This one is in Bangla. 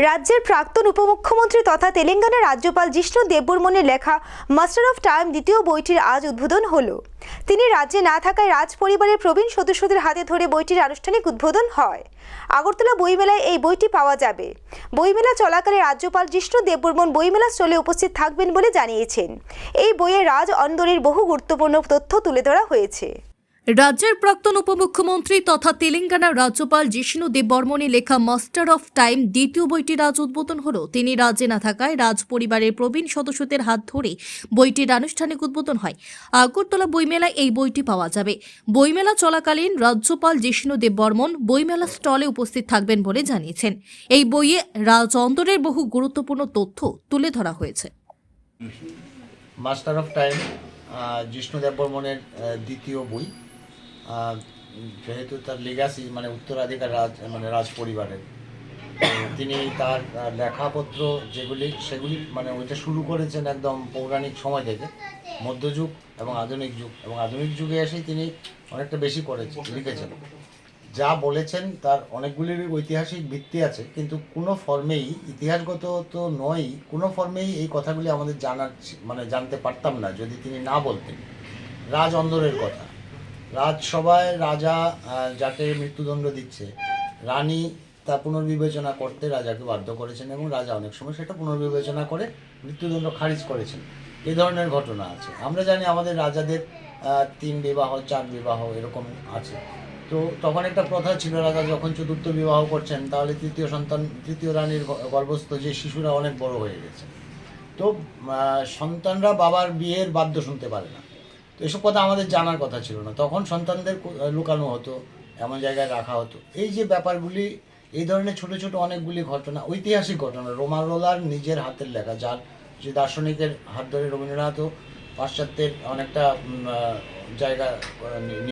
রাজ্যের প্রাক্তন উপমুখ্যমন্ত্রী তথা তেলেঙ্গানা রাজ্যপাল জিষ্ণু দেববর্মনের লেখা মাস্টার অফ টাইম দ্বিতীয় বইটির আজ উদ্বোধন হলো। তিনি রাজ্যে না থাকায় রাজ পরিবারের প্রবীণ সদস্যদের হাতে ধরে বইটির আনুষ্ঠানিক উদ্বোধন হয়। আগরতলা বইমেলায় এই বইটি পাওয়া যাবে। বইমেলা চলাকালে রাজ্যপাল জিষ্ণু দেববর্মন বইমেলা স্টলে উপস্থিত থাকবেন বলে জানিয়েছেন। এই বইয়ে রাজ অন্দরের বহু গুরুত্বপূর্ণ তথ্য তুলে ধরা হয়েছে। রাজ্যের প্রাক্তন উপমুখ্যমন্ত্রী তথা তেলেঙ্গানার রাজ্যপাল জিষ্ণু দেববর্মণে লেখা মাস্টার অফ টাইম দ্বিতীয় বইটির আজ উদ্বোধন হল। তিনি রাজ্যে না থাকায় রাজ পরিবারের প্রবীণ সদস্যদের হাত ধরে বইটির আনুষ্ঠানিক উদ্বোধন হয়। আগরতলা বইমেলায় এই বইটি পাওয়া যাবে। বইমেলা চলাকালীন রাজ্যপাল জিষ্ণু দেববর্মন বইমেলা স্টলে উপস্থিত থাকবেন বলে জানিয়েছেন। এই বইয়ে রাজ অন্তরের বহু গুরুত্বপূর্ণ তথ্য তুলে ধরা হয়েছে। মাস্টার অফ টাইম জিষ্ণু দেববর্মনের দ্বিতীয় বই। যেহেতু তার লিগাসি মানে উত্তরাধিকার রাজ মানে রাজ পরিবারের তিনি তার লেখাপত্র যেগুলি, সেগুলি মানে ওইটা শুরু করেছেন একদম পৌরাণিক সময় থেকে, মধ্যযুগ এবং আধুনিক যুগ, এবং আধুনিক যুগে এসেই তিনি অনেকটা বেশি করেছেন লিখেছেন। যা বলেছেন তার অনেকগুলির ঐতিহাসিক ভিত্তি আছে, কিন্তু কোনো ফর্মেই, ইতিহাসগত তো নয় কোনো ফর্মেই এই কথাগুলি আমাদের জানার মানে জানতে পারতাম না যদি তিনি না বলতেন। রাজ অন্দরের কথা। রাজসভায় রাজা যাকে মৃত্যুদণ্ড দিচ্ছে, রানী তা পুনর্বিবেচনা করতে রাজাকে বাধ্য করেছেন এবং রাজা অনেক সময় সেটা পুনর্বিবেচনা করে মৃত্যুদণ্ড খারিজ করেছেন। এ ধরনের ঘটনা আছে। আমরা জানি আমাদের রাজাদের তিন বিবাহ, চার বিবাহ এরকম আছে। তো তখন একটা প্রথা ছিল, রাজা যখন চতুর্থ বিবাহ করছেন, তাহলে তৃতীয় সন্তান, তৃতীয় রানীর গর্ভস্থ যে শিশুরা অনেক বড় হয়ে গেছে। তো সন্তানরা বাবার বিয়ের বাদ্য শুনতে পারে না। এসব কথা আমাদের জানার কথা ছিল না। তখন সন্তানদের লুকানো হতো, এমন জায়গায় রাখা হতো। এই যে ব্যাপারগুলি, এই ধরনের ছোট ছোট অনেকগুলি ঘটনা, ঐতিহাসিক ঘটনা রোমারোলার নিজের হাতের লেখা, যার যে দার্শনিকের হাত ধরে রবীন্দ্রনাথও পাশ্চাত্যের অনেকটা জায়গা